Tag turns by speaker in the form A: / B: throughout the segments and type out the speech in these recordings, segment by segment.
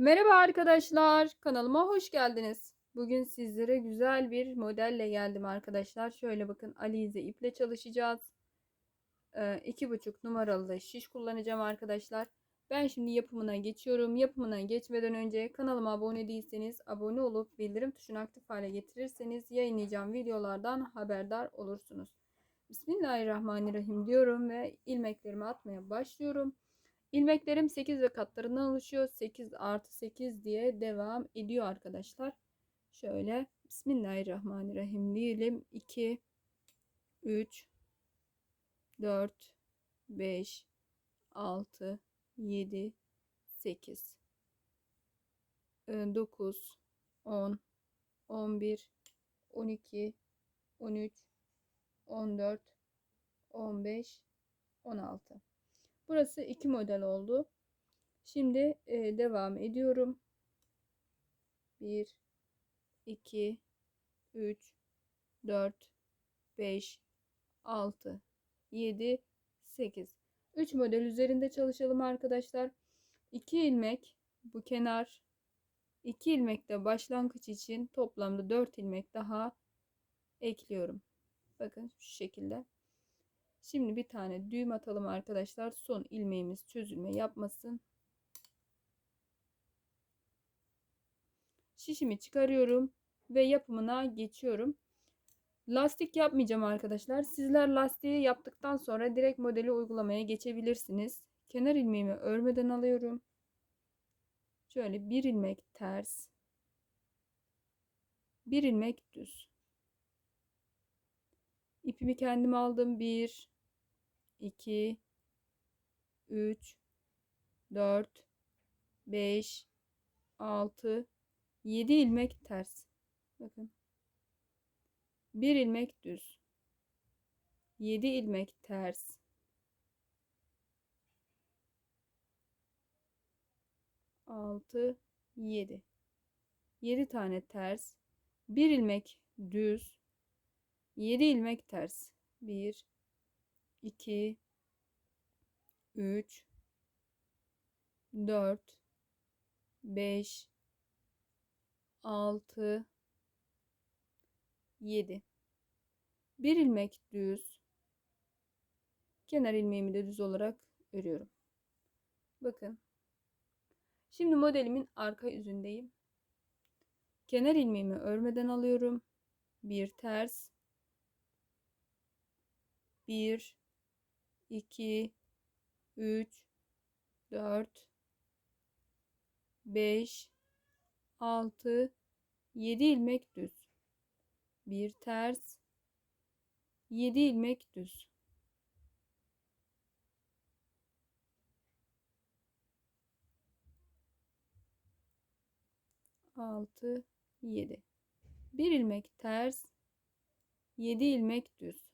A: Merhaba arkadaşlar, kanalıma hoş geldiniz. Bugün sizlere güzel bir modelle geldim arkadaşlar. Şöyle bakın Alize iple çalışacağız. Ee, iki buçuk numaralı da şiş kullanacağım arkadaşlar. Ben şimdi yapımına geçiyorum. Yapımına geçmeden önce kanalıma abone değilseniz abone olup bildirim tuşunu aktif hale getirirseniz yayınlayacağım videolardan haberdar olursunuz. Bismillahirrahmanirrahim diyorum ve ilmeklerimi atmaya başlıyorum. İlmeklerim 8 ve katlarından oluşuyor. 8 artı 8 diye devam ediyor arkadaşlar. Şöyle Bismillahirrahmanirrahim diyelim. 2, 3, 4, 5, 6, 7, 8, 9, 10, 11, 12, 13, 14, 15, 16. Burası iki model oldu. Şimdi e, devam ediyorum. 1 2 3 4 5 6 7 8 3 model üzerinde çalışalım arkadaşlar. 2 ilmek bu kenar 2 ilmek de başlangıç için toplamda 4 ilmek daha ekliyorum. Bakın şu şekilde. Şimdi bir tane düğüm atalım arkadaşlar. Son ilmeğimiz çözülme yapmasın. Şişimi çıkarıyorum ve yapımına geçiyorum. Lastik yapmayacağım arkadaşlar. Sizler lastiği yaptıktan sonra direkt modeli uygulamaya geçebilirsiniz. Kenar ilmeğimi örmeden alıyorum. Şöyle bir ilmek ters. Bir ilmek düz. İpimi kendim aldım. 1 2 3 4 5 6 7 ilmek ters. Bakın. 1 ilmek düz. 7 ilmek ters. Altı, yedi. Yedi tane ters. Bir ilmek düz. 7 ilmek ters. 1 2 3 4 5 6 7 bir ilmek düz kenar ilmeğimi de düz olarak örüyorum. Bakın. Şimdi modelimin arka yüzündeyim. Kenar ilmeğimi örmeden alıyorum. Bir ters 1 2 3 4 5 6 7 ilmek düz. Bir ters 7 ilmek düz. Altı, yedi. Bir ilmek ters, yedi ilmek düz.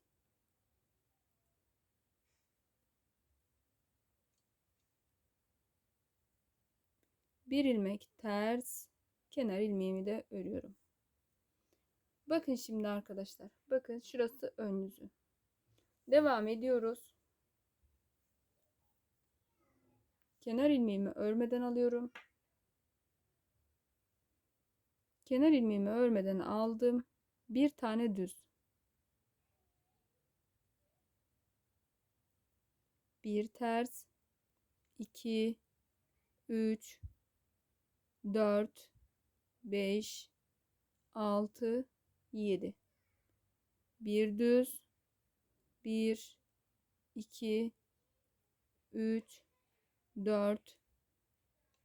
A: Bir ilmek ters kenar ilmeğimi de örüyorum. Bakın şimdi arkadaşlar. Bakın şurası ön yüzü. Devam ediyoruz. Kenar ilmeğimi örmeden alıyorum. Kenar ilmeğimi örmeden aldım. Bir tane düz. Bir ters. 2 3 4 5 6 7 bir düz 1 2 3 4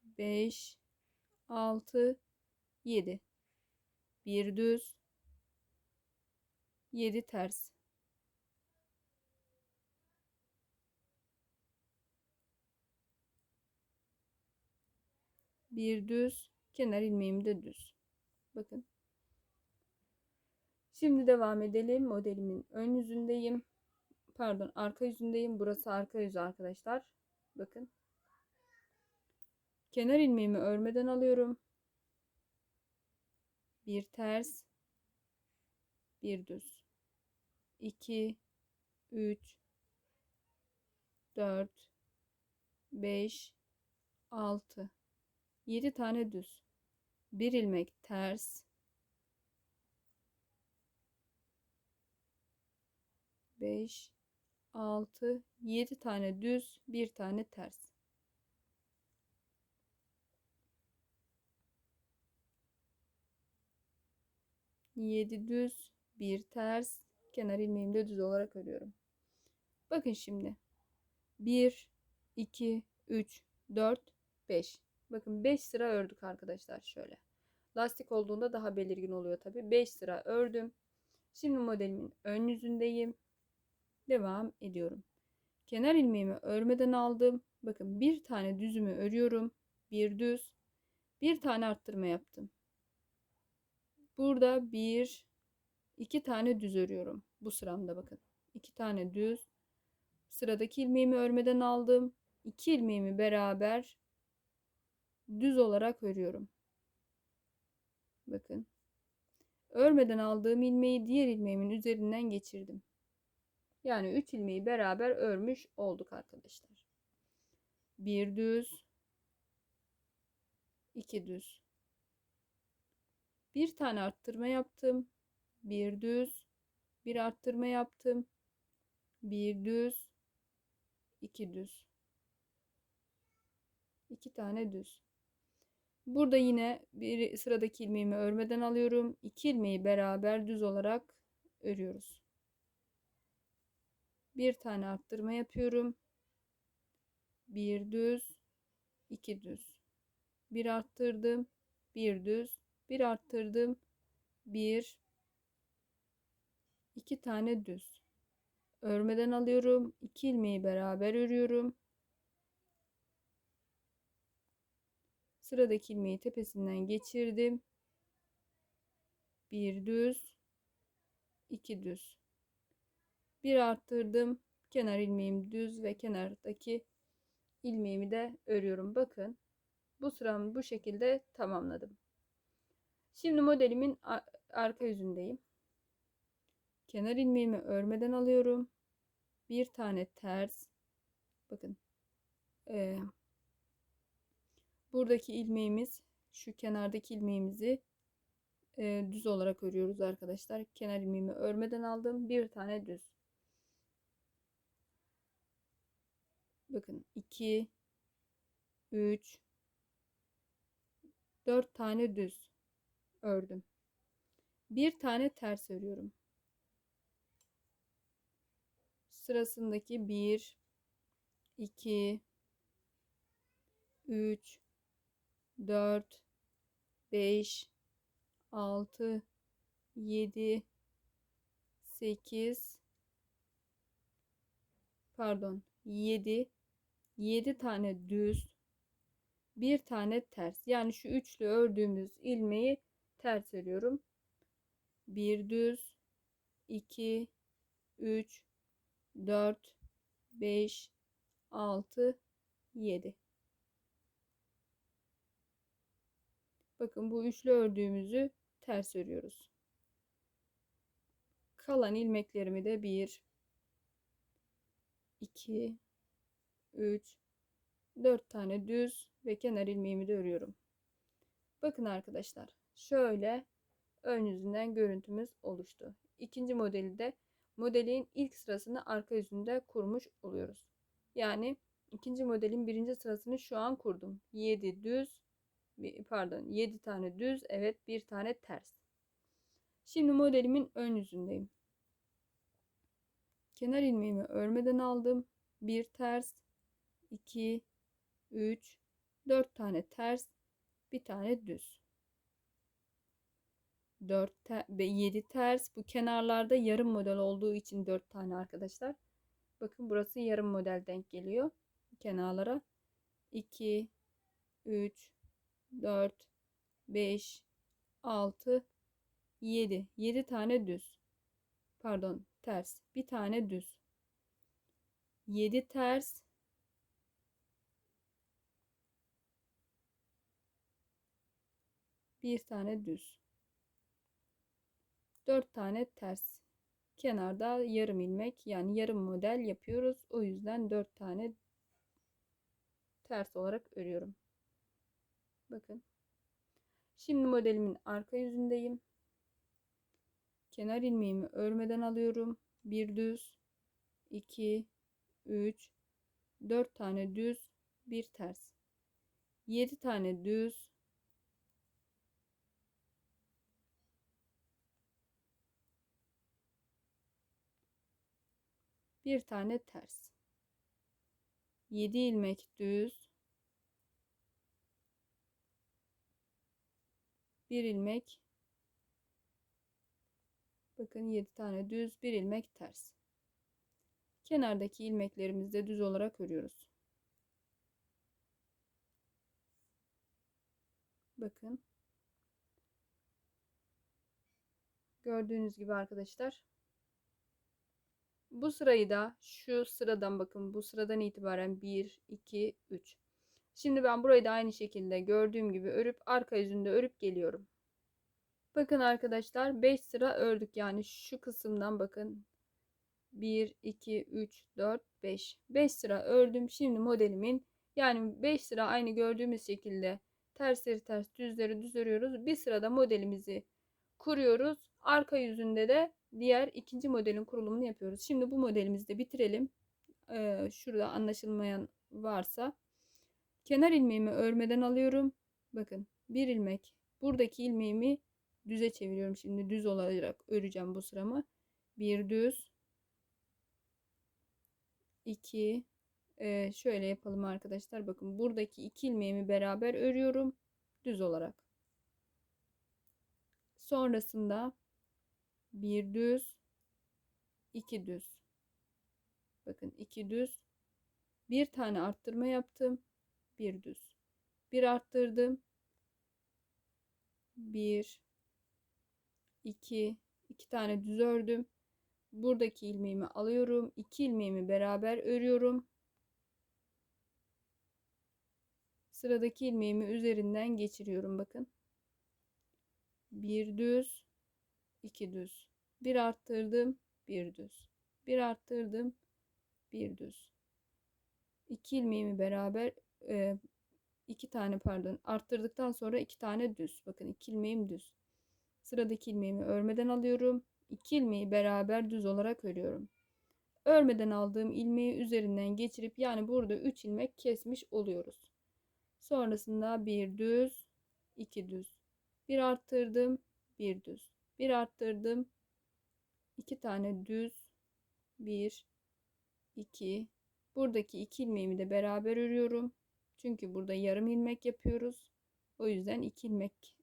A: 5 6 7 bir düz 7 ters bir düz kenar ilmeğim de düz. Bakın. Şimdi devam edelim. Modelimin ön yüzündeyim. Pardon arka yüzündeyim. Burası arka yüzü arkadaşlar. Bakın. Kenar ilmeğimi örmeden alıyorum. Bir ters bir düz. 2 3 4 5 6 7 tane düz. Bir ilmek ters. 5 6 7 tane düz, bir tane ters. Yedi düz, bir ters, kenar ilmeğimi de düz olarak örüyorum. Bakın şimdi. 1 2 3 4 5. Bakın 5 sıra ördük arkadaşlar şöyle. Lastik olduğunda daha belirgin oluyor tabi. 5 sıra ördüm. Şimdi modelimin ön yüzündeyim. Devam ediyorum. Kenar ilmeğimi örmeden aldım. Bakın bir tane düzümü örüyorum. Bir düz. Bir tane arttırma yaptım. Burada bir, iki tane düz örüyorum. Bu sıramda bakın. iki tane düz. Sıradaki ilmeğimi örmeden aldım. İki ilmeğimi beraber düz olarak örüyorum. Bakın. Örmeden aldığım ilmeği diğer ilmeğimin üzerinden geçirdim. Yani 3 ilmeği beraber örmüş olduk arkadaşlar. Bir düz, iki düz. Bir tane arttırma yaptım. Bir düz, bir arttırma yaptım. Bir düz, iki düz. iki tane düz. Burada yine bir sıradaki ilmeğimi örmeden alıyorum. İki ilmeği beraber düz olarak örüyoruz bir tane arttırma yapıyorum. Bir düz, iki düz. Bir arttırdım, bir düz, bir arttırdım, bir, iki tane düz. Örmeden alıyorum. iki ilmeği beraber örüyorum. Sıradaki ilmeği tepesinden geçirdim. Bir düz, iki düz bir arttırdım. Kenar ilmeğim düz ve kenardaki ilmeğimi de örüyorum. Bakın bu sıramı bu şekilde tamamladım. Şimdi modelimin arka yüzündeyim. Kenar ilmeğimi örmeden alıyorum. Bir tane ters. Bakın. Ee, buradaki ilmeğimiz şu kenardaki ilmeğimizi e, düz olarak örüyoruz arkadaşlar. Kenar ilmeğimi örmeden aldım. Bir tane düz. Bakın 2 3 4 tane düz ördüm. Bir tane ters örüyorum. Sırasındaki 1 2 3 4 5 6 7 8 pardon 7 7 tane düz, bir tane ters. Yani şu üçlü ördüğümüz ilmeği ters örüyorum. Bir düz, 2, 3, 4, 5, 6, 7. Bakın bu üçlü ördüğümüzü ters örüyoruz. Kalan ilmeklerimi de 1, 2, 3, 4 tane düz ve kenar ilmeğimi de örüyorum. Bakın arkadaşlar şöyle ön yüzünden görüntümüz oluştu. İkinci modeli de modelin ilk sırasını arka yüzünde kurmuş oluyoruz. Yani ikinci modelin birinci sırasını şu an kurdum. 7 düz pardon 7 tane düz evet bir tane ters. Şimdi modelimin ön yüzündeyim. Kenar ilmeğimi örmeden aldım. Bir ters 2, 3, 4 tane ters, bir tane düz. 4 te ve 7 ters. Bu kenarlarda yarım model olduğu için 4 tane arkadaşlar. Bakın burası yarım model denk geliyor. Kenarlara 2, 3, 4, 5, 6, 7. 7 tane düz. Pardon ters. Bir tane düz. 7 ters bir tane düz. Dört tane ters. Kenarda yarım ilmek yani yarım model yapıyoruz. O yüzden dört tane ters olarak örüyorum. Bakın. Şimdi modelimin arka yüzündeyim. Kenar ilmeğimi örmeden alıyorum. Bir düz, iki, üç, dört tane düz, bir ters. Yedi tane düz, bir tane ters. 7 ilmek düz. Bir ilmek. Bakın 7 tane düz, bir ilmek ters. Kenardaki ilmeklerimizi de düz olarak örüyoruz. Bakın. Gördüğünüz gibi arkadaşlar bu sırayı da şu sıradan bakın bu sıradan itibaren 1, 2, 3. Şimdi ben burayı da aynı şekilde gördüğüm gibi örüp arka yüzünde örüp geliyorum. Bakın arkadaşlar 5 sıra ördük yani şu kısımdan bakın 1, 2, 3, 4, 5. 5 sıra ördüm. Şimdi modelimin yani 5 sıra aynı gördüğümüz şekilde tersleri ters düzleri düz örüyoruz. Bir sırada modelimizi kuruyoruz. Arka yüzünde de diğer ikinci modelin kurulumunu yapıyoruz. Şimdi bu modelimizi de bitirelim. Ee, şurada anlaşılmayan varsa. Kenar ilmeğimi örmeden alıyorum. Bakın bir ilmek. Buradaki ilmeğimi düze çeviriyorum. Şimdi düz olarak öreceğim bu sıramı. Bir düz. iki. Ee, şöyle yapalım arkadaşlar. Bakın buradaki iki ilmeğimi beraber örüyorum. Düz olarak. Sonrasında bir düz, iki düz. Bakın iki düz. Bir tane arttırma yaptım. Bir düz. Bir arttırdım. Bir, iki, iki tane düz ördüm. Buradaki ilmeğimi alıyorum. iki ilmeğimi beraber örüyorum. Sıradaki ilmeğimi üzerinden geçiriyorum bakın. Bir düz, 2 düz. Bir arttırdım, bir düz. Bir arttırdım, bir düz. 2 ilmeğimi beraber e, iki tane pardon arttırdıktan sonra iki tane düz. Bakın iki ilmeğim düz. Sıradaki ilmeğimi örmeden alıyorum. 2 ilmeği beraber düz olarak örüyorum. Örmeden aldığım ilmeği üzerinden geçirip yani burada 3 ilmek kesmiş oluyoruz. Sonrasında bir düz, iki düz. Bir arttırdım, bir düz bir arttırdım. iki tane düz. bir iki Buradaki iki ilmeğimi de beraber örüyorum. Çünkü burada yarım ilmek yapıyoruz. O yüzden iki ilmek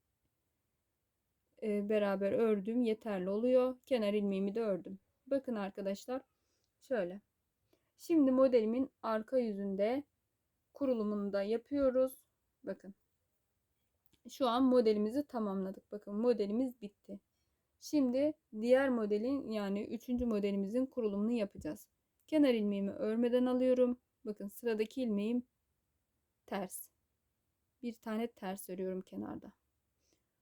A: e, beraber ördüm yeterli oluyor. Kenar ilmeğimi de ördüm. Bakın arkadaşlar şöyle. Şimdi modelimin arka yüzünde kurulumunu da yapıyoruz. Bakın. Şu an modelimizi tamamladık. Bakın modelimiz bitti. Şimdi diğer modelin yani üçüncü modelimizin kurulumunu yapacağız. Kenar ilmeğimi örmeden alıyorum. Bakın sıradaki ilmeğim ters. Bir tane ters örüyorum kenarda.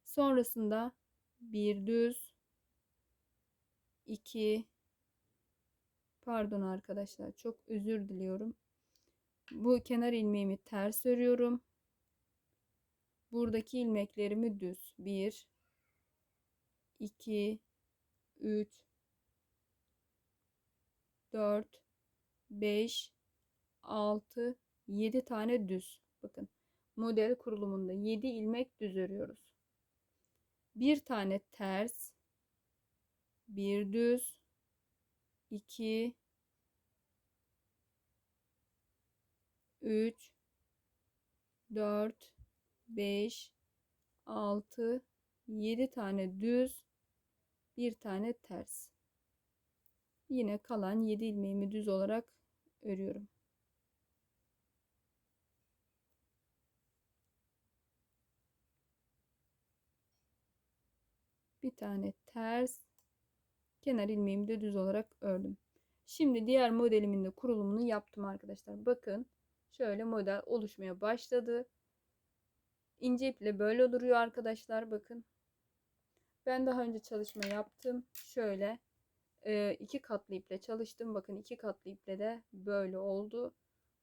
A: Sonrasında bir düz, iki, pardon arkadaşlar çok özür diliyorum. Bu kenar ilmeğimi ters örüyorum. Buradaki ilmeklerimi düz. Bir, 2 3 4 5 6 7 tane düz. Bakın model kurulumunda 7 ilmek düz örüyoruz. Bir tane ters, bir düz, 2 3 4 5 6 7 tane düz bir tane ters. Yine kalan 7 ilmeğimi düz olarak örüyorum. Bir tane ters kenar ilmeğimi de düz olarak ördüm. Şimdi diğer modelimin de kurulumunu yaptım arkadaşlar. Bakın şöyle model oluşmaya başladı. İnce iple böyle duruyor arkadaşlar. Bakın ben daha önce çalışma yaptım. Şöyle e, iki katlı iple çalıştım. Bakın iki katlı iple de böyle oldu.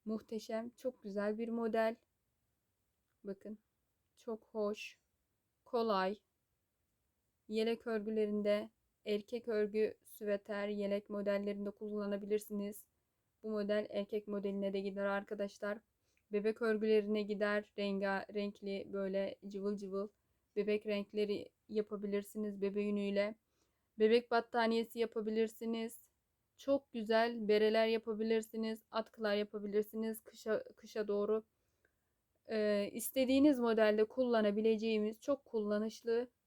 A: Muhteşem. Çok güzel bir model. Bakın. Çok hoş, kolay. Yelek örgülerinde erkek örgü süveter yelek modellerinde kullanabilirsiniz. Bu model erkek modeline de gider arkadaşlar. Bebek örgülerine gider. Renga renkli böyle cıvıl cıvıl bebek renkleri yapabilirsiniz bebe yünüyle. Bebek battaniyesi yapabilirsiniz. Çok güzel bereler yapabilirsiniz. Atkılar yapabilirsiniz. Kışa, kışa doğru e, istediğiniz modelde kullanabileceğimiz çok kullanışlı